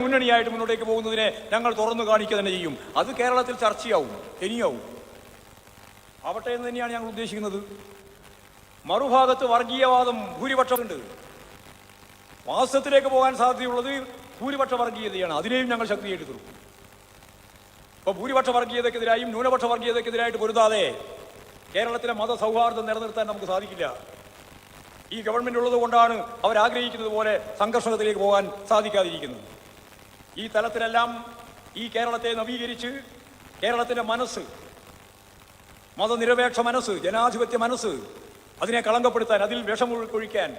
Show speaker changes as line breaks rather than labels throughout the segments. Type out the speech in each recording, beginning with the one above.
മുന്നണിയായിട്ട് മുന്നോട്ടേക്ക് പോകുന്നതിനെ ഞങ്ങൾ തുറന്നു കാണിക്കുക തന്നെ ചെയ്യും. അത് കേരളത്തിൽ ചർച്ചയാവും. ഇനിയാവും. ആവട്ടെ എന്ന് തന്നെയാണ് ഞങ്ങൾ ഉദ്ദേശിക്കുന്നത്. മറുഭാഗത്ത് വർഗീയവാദം ഭൂരിപക്ഷമുണ്ട്. വാസ്തവത്തിലേക്ക് പോകാൻ സാധ്യതയുള്ളത് ഭൂരിപക്ഷ വർഗീയതയാണ്. അതിനെയും ഞങ്ങൾ ശക്തിയായിട്ട് തീർക്കും ഇപ്പൊ ഭൂരിപക്ഷ വർഗീയതക്കെതിരായും ന്യൂനപക്ഷ വർഗീയതക്കെതിരായിട്ട് പൊരുതാതെ കേരളത്തിലെ മതസൗഹാർദ്ദം നിലനിർത്താൻ നമുക്ക് സാധിക്കില്ല. ഈ ഗവൺമെന്റ് ഉള്ളത് കൊണ്ടാണ് അവരാഗ്രഹിക്കുന്നത് പോലെ സംഘർഷത്തിലേക്ക് പോകാൻ സാധിക്കാതിരിക്കുന്നത്. ഈ തലത്തിലെല്ലാം ഈ കേരളത്തെ നവീകരിച്ച് കേരളത്തിന്റെ മനസ്സ് മതനിരപേക്ഷ മനസ്സ് ജനാധിപത്യ മനസ്സ് അതിനെ കളങ്കപ്പെടുത്താൻ അതിൽ വിഷമൊഴിക്കാൻ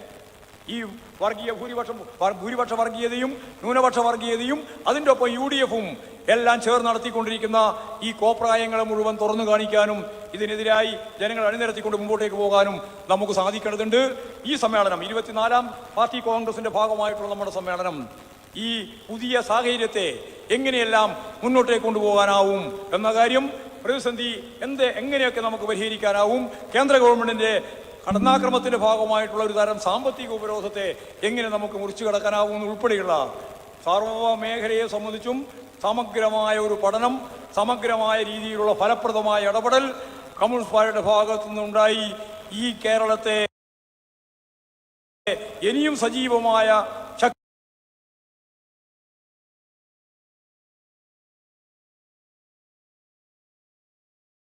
ഈ വർഗീയ ഭൂരിപക്ഷം ഭൂരിപക്ഷ വർഗീയതയും ന്യൂനപക്ഷ വർഗീയതയും അതിന്റെ ഒപ്പം യു ഡി എഫും എല്ലാം ചേർന്ന് നടത്തിക്കൊണ്ടിരിക്കുന്ന ഈ കോപ്രായങ്ങളെ മുഴുവൻ തുറന്നു കാണിക്കാനും ഇതിനെതിരായി ജനങ്ങൾ അണിനിരത്തിക്കൊണ്ട് മുമ്പോട്ടേക്ക് പോകാനും നമുക്ക് സാധിക്കേണ്ടതുണ്ട്. ഈ സമ്മേളനം ഇരുപത്തിനാലാം പാർട്ടി കോൺഗ്രസിന്റെ ഭാഗമായിട്ടുള്ള നമ്മുടെ സമ്മേളനം ഈ പുതിയ സാഹചര്യത്തെ എങ്ങനെയെല്ലാം മുന്നോട്ടേക്ക് കൊണ്ടുപോകാനാവും എന്ന കാര്യം പ്രതിസന്ധി എന്ത് എങ്ങനെയൊക്കെ നമുക്ക് പരിഹരിക്കാനാവും കേന്ദ്ര ഗവൺമെന്റിന്റെ കടന്നാക്രമത്തിന്റെ ഭാഗമായിട്ടുള്ള ഒരു തരം സാമ്പത്തിക ഉപരോധത്തെ എങ്ങനെ നമുക്ക് മുറിച്ചു കടക്കാനാവും ഉൾപ്പെടെയുള്ള സാർവഭൗമ മേഖലയെ സംബന്ധിച്ചും സമഗ്രമായ ഒരു പഠനം സമഗ്രമായ രീതിയിലുള്ള ഫലപ്രദമായ ഇടപെടൽ കമ്മ്യൂണിസ്റ്റ് പാർട്ടിയുടെ ഭാഗത്തു നിന്നുണ്ടായി. ഈ കേരളത്തെ ഇനിയും സജീവമായ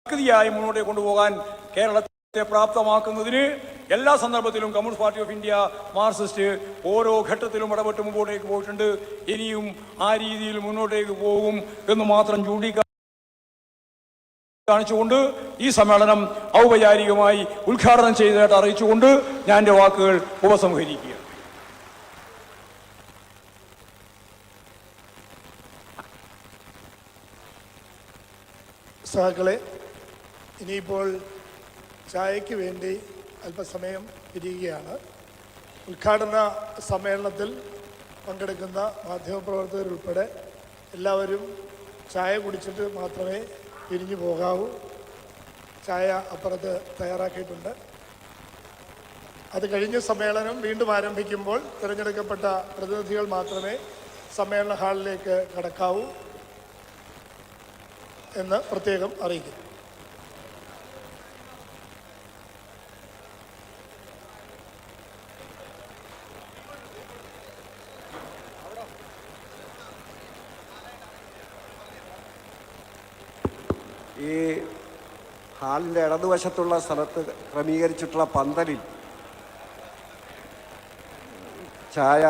ശക്തിയായി മുന്നോട്ട് കൊണ്ടുപോകാൻ കേരളത്തെ പ്രാപ്തമാക്കുന്നതിന് എല്ലാ സന്ദർഭത്തിലും communist party of India Marxist ഓരോ ഘട്ടത്തിലും ഇടപെട്ട് മുമ്പോട്ടേക്ക് പോയിട്ടുണ്ട്. ഇനിയും ആ രീതിയിൽ മുന്നോട്ടേക്ക് പോകും എന്ന് മാത്രം ചൂണ്ടിക്കാണിച്ചുകൊണ്ട് ഈ സമ്മേളനം ഔപചാരികമായി ഉദ്ഘാടനം ചെയ്തതായിട്ട് അറിയിച്ചുകൊണ്ട് ഞാൻ എന്റെ വാക്കുകൾ ഉപസംഹരിക്കുക.
സഹാക്കളെ ഇനിയിപ്പോൾ ചായയ്ക്ക് വേണ്ടി അല്പസമയം പിരിയുകയാണ് ഉദ്ഘാടന സമ്മേളനത്തിൽ പങ്കെടുക്കുന്ന മാധ്യമപ്രവർത്തകരുൾപ്പെടെ എല്ലാവരും ചായ കുടിച്ചിട്ട് മാത്രമേ പിരിഞ്ഞു പോകാവൂ. ചായ അപ്പുറത്ത് തയ്യാറാക്കിയിട്ടുണ്ട്. അത് കഴിഞ്ഞ് സമ്മേളനം വീണ്ടും ആരംഭിക്കുമ്പോൾ തിരഞ്ഞെടുക്കപ്പെട്ട പ്രതിനിധികൾ മാത്രമേ സമ്മേളന ഹാളിലേക്ക് കടക്കാവൂ എന്ന് പ്രത്യേകം അറിയിക്കുന്നു.
ഈ ഹാളിന്റെ ഇടതുവശത്തുള്ള സ്ഥലത്ത് ക്രമീകരിച്ചിട്ടുള്ള പന്തലിൽ ചായ